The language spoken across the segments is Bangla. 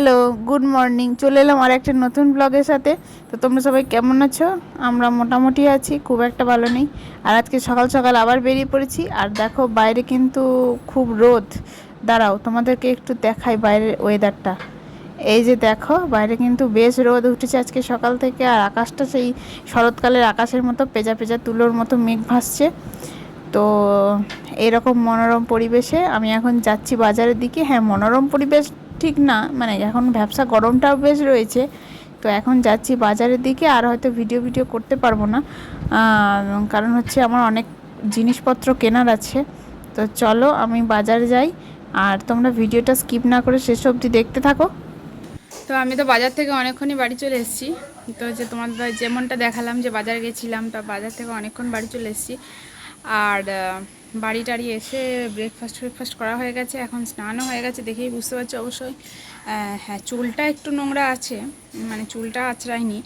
হ্যালো গুড মর্নিং চলে এলাম আর একটা নতুন ব্লগের সাথে। তো তোমরা সবাই কেমন আছো? আমরা মোটামুটি আছি, খুব একটা ভালো নেই। আর আজকে সকাল সকাল আবার বেরিয়ে পড়েছি। আর দেখো, বাইরে কিন্তু খুব রোদ। দাঁড়াও, তোমাদেরকে একটু দেখাই বাইরের ওয়েদারটা এই যে দেখো, বাইরে কিন্তু বেশ রোদ উঠেছে আজকে সকাল থেকে। আর আকাশটা সেই শরৎকালের আকাশের মতো পেঁজা পেঁজা তুলোর মতো মেঘ ভাসছে। তো এরকম মনোরম পরিবেশে আমি এখন যাচ্ছি বাজারের দিকে। হ্যাঁ মনোরম পরিবেশ ঠিক না মানে এখন ব্যবসা গরমটাও বেশ রয়েছে, তো এখন যাচ্ছি বাজারের দিকে, আর হয়তো ভিডিও ভিডিও করতে পারব না। কারণ হচ্ছে আমার অনেক জিনিসপত্র কেনার আছে, তো চলো আমি বাজারে যাই, আর তোমরা ভিডিওটা স্কিপ না করে শেষ অবধি দেখতে থাকো। তো আমি তো বাজার থেকে অনেকক্ষণই বাড়ি চলে এসেছি, তো যে তোমাদের যেমনটা দেখালাম যে বাজার গেছিলাম, তা বাজার থেকে অনেকক্ষণ বাড়ি চলে এসেছি, আর বাড়ি টাড়ি এসে ব্রেকফাস্ট ব্রেকফাস্ট করা হয়ে গেছে, এখন স্নানও হয়ে গেছে, দেখেই বুঝতে পারছি অবশ্যই। হ্যাঁ চুলটা একটু নোংরা আছে মানে চুলটা আছড়ায়নি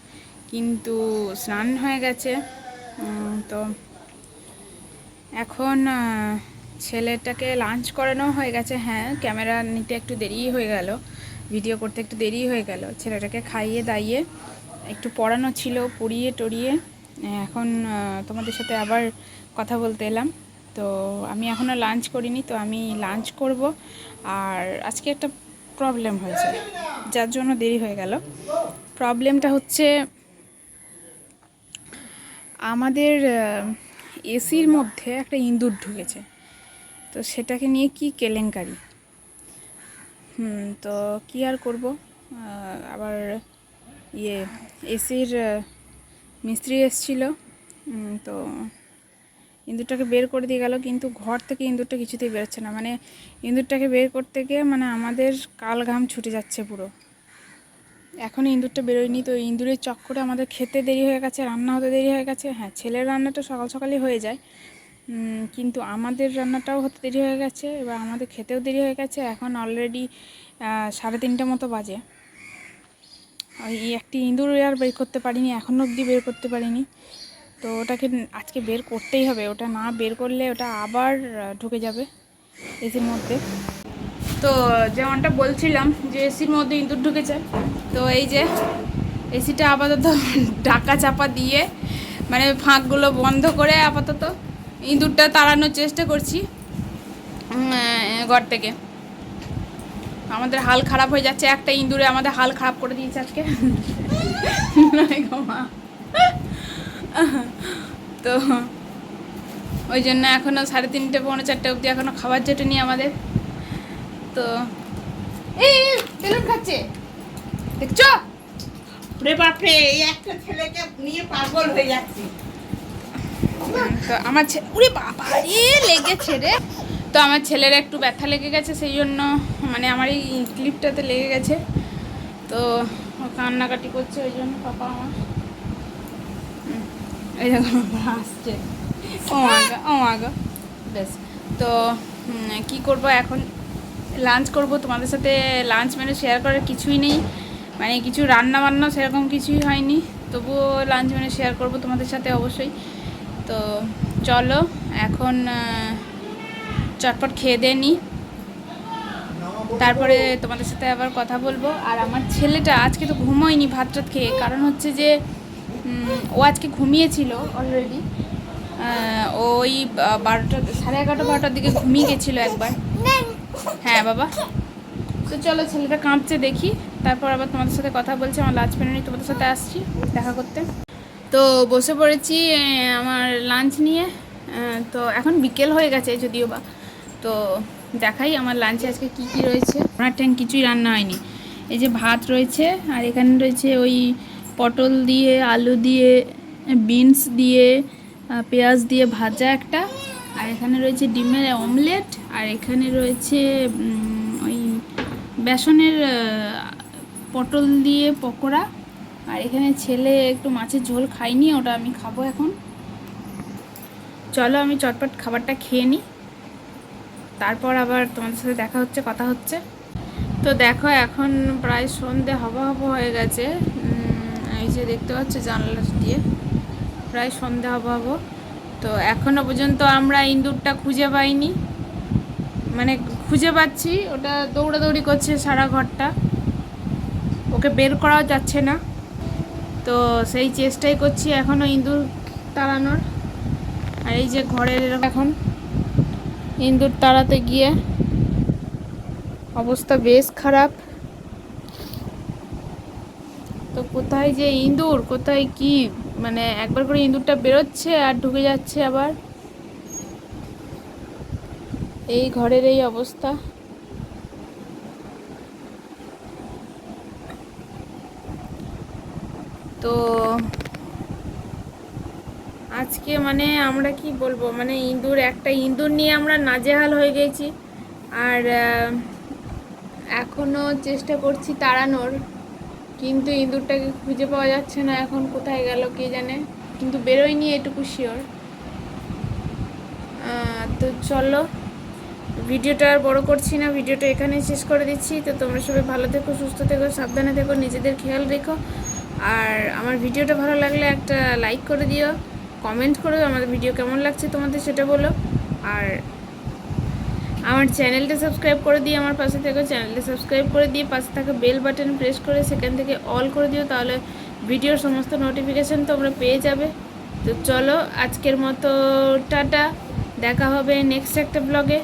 কিন্তু স্নান হয়ে গেছে। তো এখন ছেলেটাকে লাঞ্চ করানো হয়ে গেছে হ্যাঁ ক্যামেরা নিতে একটু দেরি হয়ে গেল ভিডিও করতে একটু দেরি হয়ে গেল, ছেলেটাকে খাইয়ে দাইয়ে একটু পড়ানো ছিল, পড়িয়ে টড়িয়ে, এখন তোমাদের সাথে আবার কথা বলতে এলাম। তো আমি এখনও লাঞ্চ করিনি, তো আমি লাঞ্চ করব। আর আজকে একটা প্রবলেম হয়েছে, যার জন্য দেরি হয়ে গেল। প্রবলেমটা হচ্ছে, আমাদের এসির মধ্যে একটা ইঁদুর ঢুকেছে। তো সেটাকে নিয়ে কি কেলেঙ্কারি? তো কি আর করব? আবার ইয়ে এসির মিস্ত্রি এসছিল। তো ইঁদুরটাকে বের করে দিয়ে গেল, কিন্তু ঘর থেকে ইঁদুরটা কিছুতেই বেরোচ্ছে না। মানে ইঁদুরটাকে বের করতে গিয়ে মানে আমাদের কাল ঘাম ছুটে যাচ্ছে পুরো। এখনও ইঁদুরটা বেরোয়নি, তো ইঁদুরের চক্করে আমাদের খেতে দেরি হয়ে গেছে, রান্না হতে দেরি হয়ে গেছে। হ্যাঁ ছেলের রান্নাটা সকাল সকালই হয়ে যায় কিন্তু আমাদের রান্নাটাও হতে দেরি হয়ে গেছে, এবার আমাদের খেতেও দেরি হয়ে গেছে। এখন অলরেডি সাড়ে তিনটে মতো বাজে। ওই একটি ইঁদুর আর বের করতে পারিনি, এখনও অবধি বের করতে পারিনি। তো ওটাকে আজকে বের করতেই হবে। ওটা না বের করলে ওটা আবার ঢুকে যাবে এসির মধ্যে। তো যেমনটা বলছিলাম যে এসির মধ্যে ইঁদুর ঢুকেছে। তো এই যে এসিটা আপাতত ঢাকা চাপা দিয়ে মানে ফাঁকগুলো বন্ধ করে আপাতত ইঁদুরটা তাড়ানোর চেষ্টা করছি ঘর থেকে। আমাদের হাল খারাপ হয়ে যাচ্ছে। একটা ইঁদুরে আমাদের হাল খারাপ করে দিয়েছে আজকে। তো ওই জন্য এখনও সাড়ে তিনটে পৌনে চারটে অবধি এখনও খাবার জোটেনি আমাদের। তো এই বেলুন খাচ্ছে। দেখছ? ওরে বাপরে এই একটা ছেলেকে নিয়ে পাগল হয়ে যাচ্ছি। তো আমার ছে উরে বাবা রে লেগেছে রে। তো আমার ছেলের একটু ব্যথা লেগে গেছে সেই জন্য মানে আমার এই ক্লিপটাতে লেগে গেছে। তো ও কান্নাকাটি করছে ওই জন্য পাপা আমার। এই আসছে ও আগা ও আগা বেশ তো কি করব এখন? লাঞ্চ করব। তোমাদের সাথে লাঞ্চ মেনু শেয়ার করার কিছুই নেই। মানে কিছু রান্না বান্না সেরকম কিছুই হয়নি। তবুও লাঞ্চ মেনু শেয়ার করব তোমাদের সাথে অবশ্যই। তো, চলো, এখন চটপট খেয়ে দিয়ে নিই তারপরে তোমাদের সাথে আবার কথা বলব। আর আমার ছেলেটা আজকে তো ঘুমোয়নি ভাত টাত খেয়ে। কারণ হচ্ছে যে ও আজকে ঘুমিয়েছিল অলরেডি ওই বারোটা, সাড়ে এগারোটা, বারোটার দিকে ঘুমিয়ে গেছিল একবার। হ্যাঁ বাবা। তো চলো ছেলেটা কাঁদছে দেখি। তারপর আবার তোমাদের সাথে কথা বলছি, আমার লাঞ্চ মেনু নিয়ে তোমাদের সাথে আসছি, দেখা করতে। তো বসে পড়েছি আমার লাঞ্চ নিয়ে। তো এখন বিকেল হয়ে গেছে যদিও বা। তো দেখাই আমার লাঞ্চে আজকে কি কি রয়েছে। আমার ট্যাঙ্ক কিছুই রান্না হয়নি। এই যে ভাত রয়েছে, আর এখানে রয়েছে ওই পটল দিয়ে, আলু দিয়ে, বিনস দিয়ে পেঁয়াজ দিয়ে ভাজা একটা। আর এখানে রয়েছে ডিমের অমলেট, আর এখানে রয়েছে ওই বেসনের পটল দিয়ে পকোড়া। আর এখানে ছেলে একটু মাছের ঝোল খাইনি ওটা আমি খাব এখন। চলো আমি চটপট খাবারটা খেয়ে নিই তারপর আবার তোমাদের সাথে দেখা হচ্ছে, কথা হচ্ছে। তো দেখো এখন প্রায় সন্ধে হবা হবা হয়ে গেছে এই যে দেখতে পাচ্ছ জানলা দিয়ে। প্রায় সন্ধে হবা হব। তো এখনও পর্যন্ত আমরা ইঁদুরটা খুঁজে পাইনি। মানে খুঁজে পাচ্ছি, ওটা দৌড়াদৌড়ি করছে সারা ঘরটা। ওকে বের করাও যাচ্ছে না। তো সেই চেষ্টাই করছি এখনও ইঁদুর তাড়ানোর। আর এই যে ঘরের এরকম এখন ইঁদুর তাড়াতে গিয়ে অবস্থা বেশ খারাপ। তো কোথায় যে ইঁদুর? কোথায় কি? মানে একবার করে ইঁদুরটা বেরোচ্ছে আর ঢুকে যাচ্ছে আবার। এই ঘরের এই অবস্থা। তো আজকে মানে আমরা কি বলব? মানে ইঁদুর একটা ইঁদুর নিয়ে আমরা নাজেহাল হয়ে গেছি। আর আহ, এখনও চেষ্টা করছি তাড়ানোর। কিন্তু ইঁদুরটাকে খুঁজে পাওয়া যাচ্ছে না, এখন কোথায় গেল কে জানে? কিন্তু বেরোয়নি এটুকু শিওর তো চলো, ভিডিওটা আর বড় করছি না, ভিডিওটা এখানেই শেষ করে দিচ্ছি। তো তোমরা সবাই ভালো থেকো, সুস্থ থেকো, সাবধানে থেকো, নিজেদের খেয়াল রেখো। আর আমার ভিডিওটা ভালো লাগলে একটা লাইক করে দিও কমেন্ট করো আমাদের ভিডিও কেমন লাগছে তোমাদের সেটা বলো। আর আমার চ্যানেলটা সাবস্ক্রাইব করে দিয়ে আমার পাশে থেকে, চ্যানেলটা সাবস্ক্রাইব করে দিয়ে পাশে থাকা বেল বাটন প্রেস করে সেখান থেকে অল করে দিও, তাহলে ভিডিওর সমস্ত নোটিফিকেশান তোমরা পেয়ে যাবে। তো চলো আজকের মতো, টাটা, দেখা হবে নেক্সট একটা ব্লগে